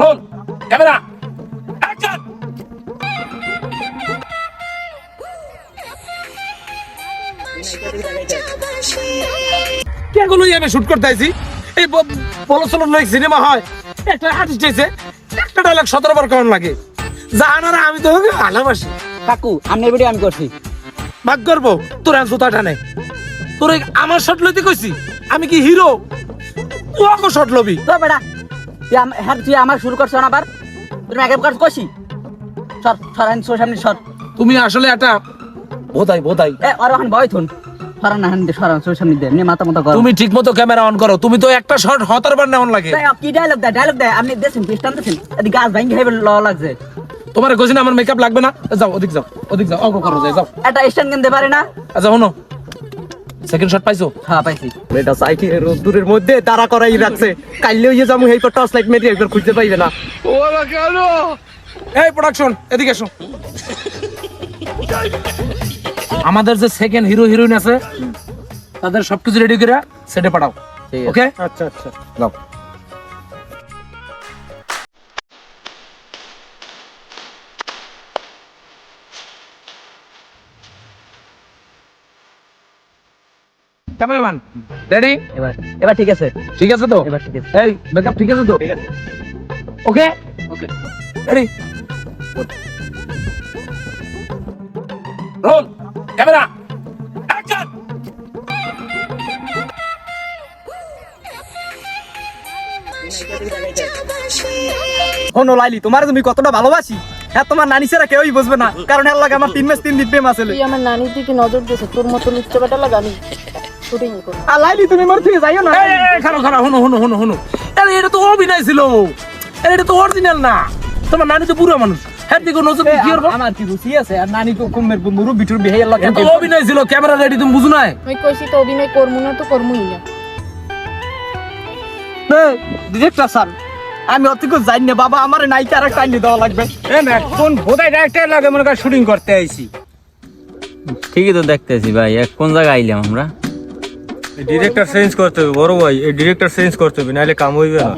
Role camera action! কেগুলো আমি shoot করতে আইছি? এই লইক সিনেমা হয়? একটা আর্টিস্ট হইছে একটা ডায়লগ সতেরো বার কেমন লাগে। জানারা আমি তো ভালোবাসি। কাকু আমি ভিডিও আমি করছি। ভাগ করব তোর আর জুতাটা নেই তোর আমার শট লইতে কইছি আমি কি হিরো ও আকৌ শট লবি। তো বেটা তুই হ্যাঁ তুই আমার শুরু করছ আবার? তুমি আগে কাজ করছি? সর সর আইন সোর সামনে সর। তুমি আসলে একটা বোধাই বোধাই। এ আর ওখানে বয় থুন। সরান না হান সরান সোর সামনে দে নিয়ে মাথা মতো গরম। তুমি ঠিক মতো ক্যামেরা অন করো। তুমি তো একটা শট হতার বার নেওয়ান লাগে। তাই কি ডায়লগ দেয়? ডায়লগ দেয়? আপনি দেখছেন খ্রিস্টান দেখছেন? এদিকে গাছ ভাঙ্গি হেবে ল লাগছে। তোমার কইছি না আমার মেকআপ লাগবে না? যাও ওদিক যাও ওদিক যাও। অঙ্ক করো যাও। একটা স্ট্যান্ড কিনতে পারে না? আচ্ছা শোনো। সেকেন্ড শট পাইছো? হ্যাঁ পাইছি। এটা রোদ্দুরের মধ্যে দাঁড়া করাই রাখছে। কাইলে ইয়ে যাব এই টর্চ লাইট মেরে একবার খুঁজতে পাইবে না। এই প্রোডাকশন এদিকে এসো। আমাদের যে সেকেন্ড হিরো হিরোইন আছে তাদের সবকিছু রেডি করে সেটে পাঠাও। ওকে আচ্ছা আচ্ছা। যাও ক্যামেরাম্যান রেডি? এবার এবার ঠিক আছে। ঠিক আছে তো? এবার ঠিক আছে। এই মেকআপ ঠিক আছে তো? Okay okay ready roll camera action শোনো লাইলি তোমার তুমি কতটা ভালোবাসি? হ্যাঁ তোমার নানি ছাড়া কেউই বুঝবে না। কারণ এর লাগে আমার তিন মাস তিন দিন প্রেম আছে আমার নানির দিকে নজর দিয়েছে তোর মতো লুচ্চা বেটা লাগা আমি শুটিং করব আর লাইলি তুমি মোর থেকে যাইও না। এই, হুনো হুনো হুনো হুনো আরে এটা তো অভিনয় ছিল। আরে এটা তো অরিজিনাল না। তোমার নানি তো পুরো মানুষ। হ্যাঁ দিকে নজর কি করব? আমার কি বুঝি আছে? আর নানি তো কুমের মুরু বিটুর বিহে লাগে এটা অভিনয় ছিল ক্যামেরা রেডি তুমি বুঝো না আমি কইছি তো অভিনয় করব না তো করবই না। ডিরেক্টর স্যার আমি অতটুকু জানি না বাবা আমার নায়িকা আর একটা আইনি দেওয়া লাগবে। কোন ভোদাই ডাইরেক্টর লাগে মনে কর শুটিং করতে আইছি। ঠিকই তো দেখতেছি ভাই এক কোন জায়গায় আইলাম আমরা? ডিরেক্টর চেঞ্জ করতে হবে, বড় ভাই, এই ডিরেক্টর চেঞ্জ করতে হবে, নাহলে কাম হইবে না।